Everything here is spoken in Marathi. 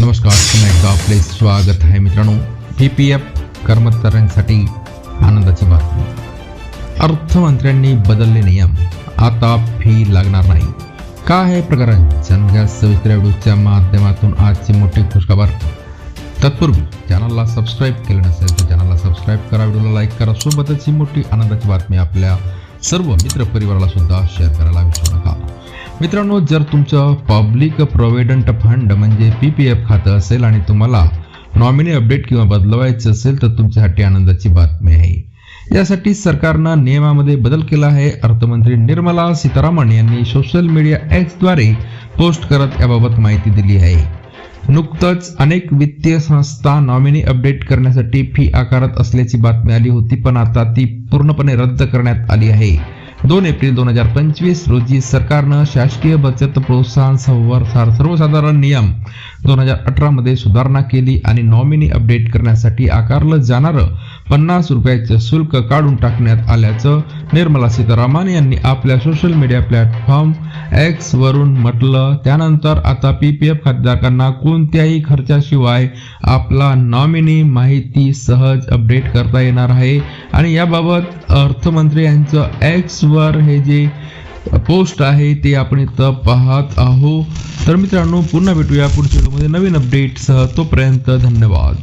नमस्कार पुन्हा एकदा आपले स्वागत आहे मित्रांनो. पी पी एफ कर्मचाऱ्यांसाठी आनंदाची बातमी. अर्थमंत्र्यांनी बदलले नियम. आता फी लागणार नाही. का आहे प्रकरण? जाणून घ्या सविस्तर व्हिडिओच्या माध्यमातून आजची मोठी खुशखबर. तत्पूर्वी चॅनलला सबस्क्राईब केलं नसेल तर चॅनलला सबस्क्राईब करा व्हिडिओला लाईक करा. सोबतच ही मोठी आनंदाची बातमी आपल्या सर्व मित्रपरिवाराला सुद्धा शेअर करायला मित्रांनो जर तुमचं पब्लिक प्रोव्हिडंट फंड म्हणजे पी पी एफ खातं असेल आणि तुम्हाला नॉमिनी अपडेट किंवा बदलवायचं असेल तर तुमच्यासाठी आनंदाची बातमी आहे. यासाठी सरकारनं नियमामध्ये बदल केला आहे. अर्थमंत्री निर्मला सीतारामन यांनी सोशल मीडिया एक्सद्वारे पोस्ट करत याबाबत माहिती दिली आहे. नुकतंच अनेक वित्तीय संस्था नॉमिनी अपडेट करण्यासाठी फी आकारत असल्याची बातमी आली होती पण आता ती पूर्णपणे रद्द करण्यात आली आहे. दोन एप्रिल दोन हजार पंचवीस रोजी सरकारनं शासकीय बचत प्रोत्साहन संवर सर्वसाधारण नियम दोन हजार अठरा मध्ये सुधारणा केली आणि नॉमिनी अपडेट करण्यासाठी आकारलं जाणारं पन्नास रुपयाचं शुल्क काढून टाकण्यात आल्याचं निर्मला सीतारामन यांनी आपल्या सोशल मीडिया प्लॅटफॉर्म एक्स वरून म्हटलं त्यानंतर आता पी पी एफ खातेदारकांना कोणत्याही खर्चाशिवाय आपला नॉमिनी माहिती सहज अपडेट करता येणार आहे. आणि याबाबत अर्थमंत्री यांचं एक्स वर हे जे पोस्ट आहे ते आपण इथं पाहत आहोत. तर मित्रांनो पुन्हा भेटूया पुढच्या व्हिडिओमध्ये नवीन अपडेट सह तोपर्यंत धन्यवाद.